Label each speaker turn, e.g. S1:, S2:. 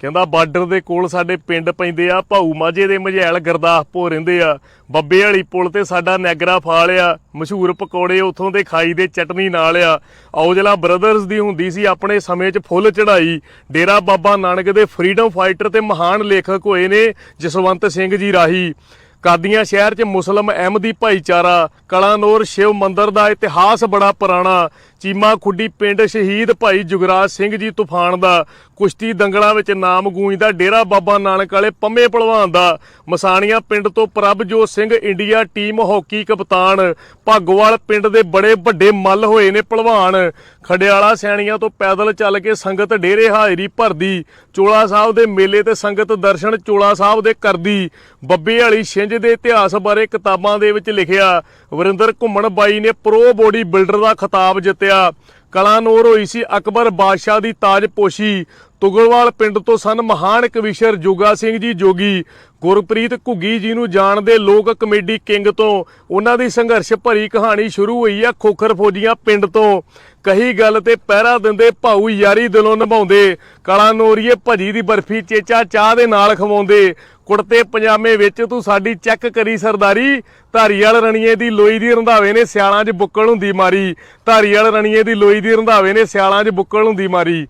S1: ਕਹਿੰਦਾ ਬਾਰਡਰ ਦੇ ਕੋਲ ਸਾਡੇ ਪਿੰਡ ਪੈਂਦੇ ਆ, ਭਾਊ ਮਾਝੇ ਦੇ ਮਝੈਲ ਗਰਦਾਸਪੁਰ ਰਹਿੰਦੇ ਆ। ਬੱਬੇ ਵਾਲੀ ਪੁਲ ਤੇ ਸਾਡਾ ਨੈਗਰਾ ਫਾਲ ਆ, ਮਸ਼ਹੂਰ ਪਕੌੜੇ ਉਥੋਂ ਦੇ ਖਾਈ ਦੇ ਚਟਨੀ ਨਾਲ ਆ। ਔਜਲਾ ਬ੍ਰਦਰਜ਼ ਦੀ ਹੁੰਦੀ ਸੀ ਆਪਣੇ ਸਮੇਂ 'ਚ ਫੁੱਲ ਚੜਾਈ ਡੇਰਾ ਬਾਬਾ ਨਾਨਕ ਦੇ ਫਰੀडम ਫਾਈਟਰ ਤੇ ਮਹਾਨ ਲੇਖਕ ਹੋਏ ਨੇ ਜਸਵੰਤ ਸਿੰਘ ਜੀ ਰਾਹੀ। ਕਾਦੀਆਂ ਸ਼ਹਿਰ 'ਚ ਮੁਸਲਮ ਅਹਿਮਦੀ ਭਾਈਚਾਰਾ, ਕਲਾਨੌਰ ਸ਼ਿਵ ਮੰਦਰ ਦਾ ਇਤਿਹਾਸ ਬੜਾ ਪੁਰਾਣਾ। ਚੀਮਾ ਖੁੱਡੀ ਪਿੰਡ ਸ਼ਹੀਦ ਭਾਈ ਜੁਗਰਾਜ ਸਿੰਘ ਜੀ ਤੂਫਾਨ ਦਾ। ਕੁਸ਼ਤੀ ਦੰਗਲਾਂ ਵਿੱਚ ਨਾਮ ਗੂੰਜਦਾ ਡੇਰਾ ਬਾਬਾ ਨਾਨਕ ਵਾਲੇ ਪੰਮੇ ਪਹਿਲਵਾਨ ਦਾ। ਮਸਾਣੀਆਂ ਪਿੰਡ ਤੋਂ Prabhjot Singh India team hockey ਕਪਤਾਨ ਭਾਗੋਵਾਲ ਪਿੰਡ ਦੇ ਬੜੇ ਵੱਡੇ ਮੱਲ ਹੋਏ ਨੇ ਪਹਿਲਵਾਨ ਖੜਿਆਲਾ ਸੈਣੀਆਂ ਤੋਂ ਪੈਦਲ ਚੱਲ ਕੇ ਸੰਗਤ ਡੇਰੇ ਹਾਜ਼ਰੀ ਭਰਦੀ। ਚੋਲਾ ਸਾਹਿਬ ਦੇ ਮੇਲੇ ਤੇ ਸੰਗਤ ਦਰਸ਼ਨ ਚੋਲਾ ਸਾਹਿਬ ਦੇ ਕਰਦੀ। ਬੱਬੇ ਵਾਲੀ ਛਿੰਝ ਦੇ ਇਤਿਹਾਸ ਬਾਰੇ ਕਿਤਾਬਾਂ ਦੇ ਵਿੱਚ ਲਿਖਿਆ, ਵਰਿੰਦਰ ਘੁੰਮਣ ਬਾਈ ਨੇ ਪ੍ਰੋ ਬੋਡੀ ਬਿਲਡਰ ਦਾ ਖਿਤਾਬ ਜਿੱਤਿਆ। up. ਕਲਾਨੌਰ ਹੋਈ ਸੀ ਅਕਬਰ ਬਾਦਸ਼ਾਹ ਦੀ ਤਾਜਪੋਸ਼ੀ ਤੁਗਲਵਾਲ ਪਿੰਡ ਤੋਂ ਸਨ ਮਹਾਨ ਕਵੀਸ਼ਰ ਜੋਗਾ ਸਿੰਘ ਜੀ ਜੋਗੀ। ਗੁਰਪ੍ਰੀਤ ਘੁੱਗੀ ਜੀ ਨੂੰ ਜਾਣਦੇ ਲੋਕ ਕਮੇਡੀ ਕਿੰਗ ਤੋਂ। ਉਹਨਾਂ ਦੀ ਸੰਘਰਸ਼ ਭਰੀ ਕਹਾਣੀ ਸ਼ੁਰੂ ਹੋਈ ਆ ਖੋਖਰ ਫੌਜੀਆਂ ਪਿੰਡ ਤੋਂ। ਕਹੀ ਗੱਲ ਤੇ ਪਹਿਰਾ ਦਿੰਦੇ ਭਾਊ ਯਾਰੀ ਦਿਲੋਂ ਨਿਭਾਉਂਦੇ। ਕਾਲਾ ਨੂਰੀਏ ਭਜੀ ਦੀ ਬਰਫੀ ਚੇਚਾ ਚਾਹ ਦੇ ਨਾਲ ਖਵਾਉਂਦੇ। ਕੁੜਤੇ ਪਜਾਮੇ ਵਿੱਚ ਤੂੰ ਸਾਡੀ ਚੈੱਕ ਕਰੀ ਸਰਦਾਰੀ। ਧਾਰੀਵਾਲ ਰਣੀਏ ਦੀ ਲੋਈ ਦੀ ਰੰਧਾਵੇ ਨੇ ਸਿਆਲਾਂ 'ਚ ਬੁੱਕਲ ਹੁੰਦੀ ਮਾਰੀ। ਧਾਰੀਵਾਲ ਰਣੀਏ ਦੀ ਲੋਈ ਦੀ ਰੰਧਾਵੇ ਨੇ ਸਿਆਲਾਂ 'ਚ ਬੁੱਕਲ ਹੁੰਦੀ ਮਾਰੀ।